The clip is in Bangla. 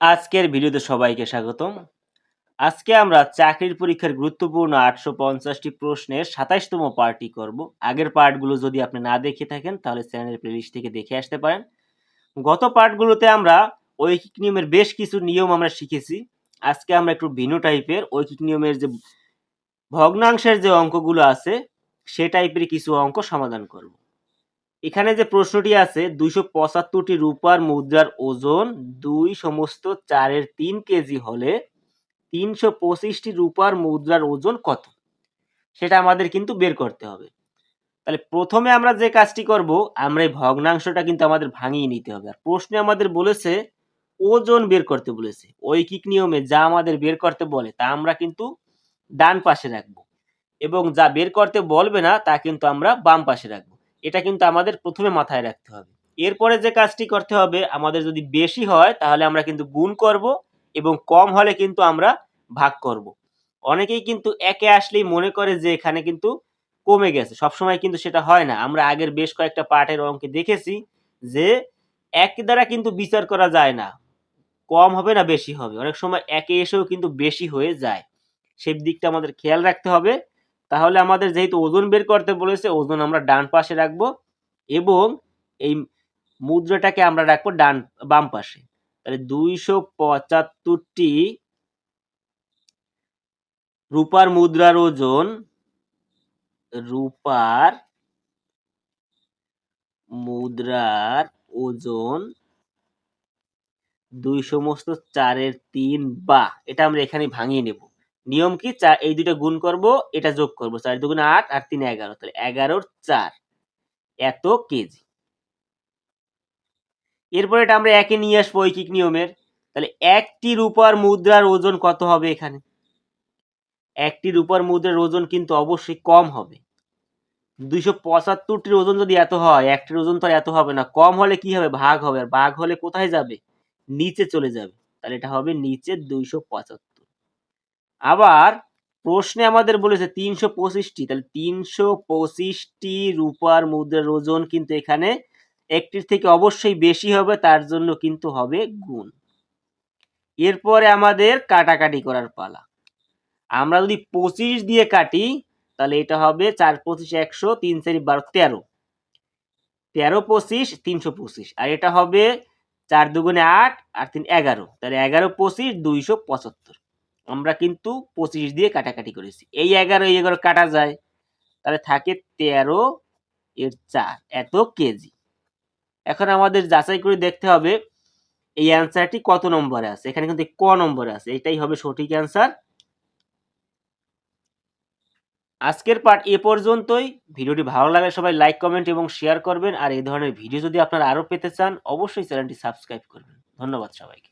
আজকের ভিডিওতে সবাইকে স্বাগতম। আজকে আমরা চাকরির পরীক্ষার গুরুত্বপূর্ণ আটশো পঞ্চাশটি প্রশ্নের সাতাইশতম পার্টটি করব। আগের পার্টগুলো যদি আপনি না দেখে থাকেন, তাহলে চ্যানেলের প্লেলিস্ট থেকে দেখে আসতে পারেন। গত পার্টগুলোতে আমরা ঐকিক নিয়মের বেশ কিছু নিয়ম আমরা শিখেছি। আজকে আমরা একটু ভিন্ন টাইপের ঐকিক নিয়মের যে ভগ্নাংশের যে অঙ্কগুলো আছে, সে টাইপের কিছু অঙ্ক সমাধান করব। এখানে যে প্রশ্নটি আছে, দুইশো পঁচাত্তরটি রূপার মুদ্রার ওজন দুই সমস্ত চারের তিন কেজি হলে তিনশো পঁচিশটি রূপার মুদ্রার ওজন কত? সেটা আমাদের কিন্তু বের করতে হবে। তাহলে প্রথমে আমরা যে কাজটি করব, আমরা এই ভগ্নাংশটা কিন্তু আমাদের ভাঙিয়ে নিতে হবে। আর প্রশ্নে আমাদের বলেছে, ওজন বের করতে বলেছে। ঐকিক নিয়মে যা আমাদের বের করতে বলে, তা আমরা কিন্তু ডান পাশে রাখব। এবং যা বের করতে বলবে না, তা কিন্তু আমরা বাম পাশে রাখব। এটা কিন্তু আমাদের প্রথমে মাথায় রাখতে হবে। এরপরে যে কাজটি করতে হবে, আমাদের যদি বেশি হয়, তাহলে আমরা কিন্তু গুণ করব এবং কম হলে কিন্তু আমরা ভাগ করব। অনেকেই কিন্তু একে আসলেই মনে করে যে এখানে কিন্তু কমে গেছে। সবসময় কিন্তু সেটা হয় না। আমরা আগের বেশ কয়েকটা পার্টের অঙ্কে দেখেছি যে এক দ্বারা কিন্তু বিচার করা যায় না। কম হবে না বেশি হবে। অনেক সময় একে এসেও কিন্তু বেশি হয়ে যায়। সেই দিকটা আমাদের খেয়াল রাখতে হবে। তাহলে আমাদের যেহেতু ওজন বের করতে বলেছে, ওজন আমরা ডান পাশে রাখব এবং এই মুদ্রাটাকে আমরা রাখব ডান, বাম পাশে। তাহলে দুইশো পঁচাত্তরটি রূপার মুদ্রার ওজন, রূপার মুদ্রার ওজন দুই সমস্ত চারের তিন বা, এটা আমরা এখানে ভাঙিয়ে নেব। নিয়ম কি? চার, এই দুটো গুণ করব, এটা যোগ করব। চার দুগুণে আট আর তিন এগারো। তাহলে এগারোর চার এত কেজি। এরপরে এটা আমরা একে নিয়ে আসব ঐকিক নিয়মের। তাহলে একটি রূপার মুদ্রার ওজন কত হবে এখানে? একটি রূপার মুদ্রার ওজন কিন্তু অবশ্যই কম হবে। দুইশো পঁচাত্তরটির ওজন যদি এত হয়, একটির ওজন তো এত হবে না। কম হলে কি হবে? ভাগ হবে। আর ভাগ হলে কোথায় যাবে? নিচে চলে যাবে। তাহলে এটা হবে নিচে দুইশো পঁচাত্তর। আবার প্রশ্নে আমাদের বলেছে তিনশো পঁচিশটি, তাহলে তিনশো পঁচিশটি রূপার মুদ্রার ওজন কিন্তু এখানে একটির থেকে অবশ্যই বেশি হবে, তার জন্য কিন্তু হবে গুণ। এরপরে আমাদের কাটাকাটি করার পালা। আমরা যদি পঁচিশ দিয়ে কাটি, তাহলে এটা হবে চার পঁচিশ একশো তিন চারি বারো তেরো। তেরো পঁচিশ, তিনশো পঁচিশ। আর এটা হবে চার দুগুণে আট আর তিন এগারো। তাহলে এগারো পঁচিশ, দুইশো পঁচাত্তর। আমরা কিন্তু পঁচিশ দিয়ে কাটাকাটি করেছি। এই এগারো এই এগারো কাটা যায়। তাহলে থাকে তেরো এর চার, এত কেজি। এখন আমাদের যাচাই করে দেখতে হবে, এই অ্যান্সারটি কত নম্বরে আছে? এখানে কিন্তু ক নম্বরে আছে, এটাই হবে সঠিক অ্যান্সার আজকের পার্ট এ পর্যন্তই। ভিডিওটি ভালো লাগলে সবাই লাইক কমেন্ট এবং শেয়ার করবেন। আর এই ধরনের ভিডিও যদি আপনারা আরও পেতে চান, অবশ্যই চ্যানেলটি সাবস্ক্রাইব করবেন। ধন্যবাদ সবাইকে।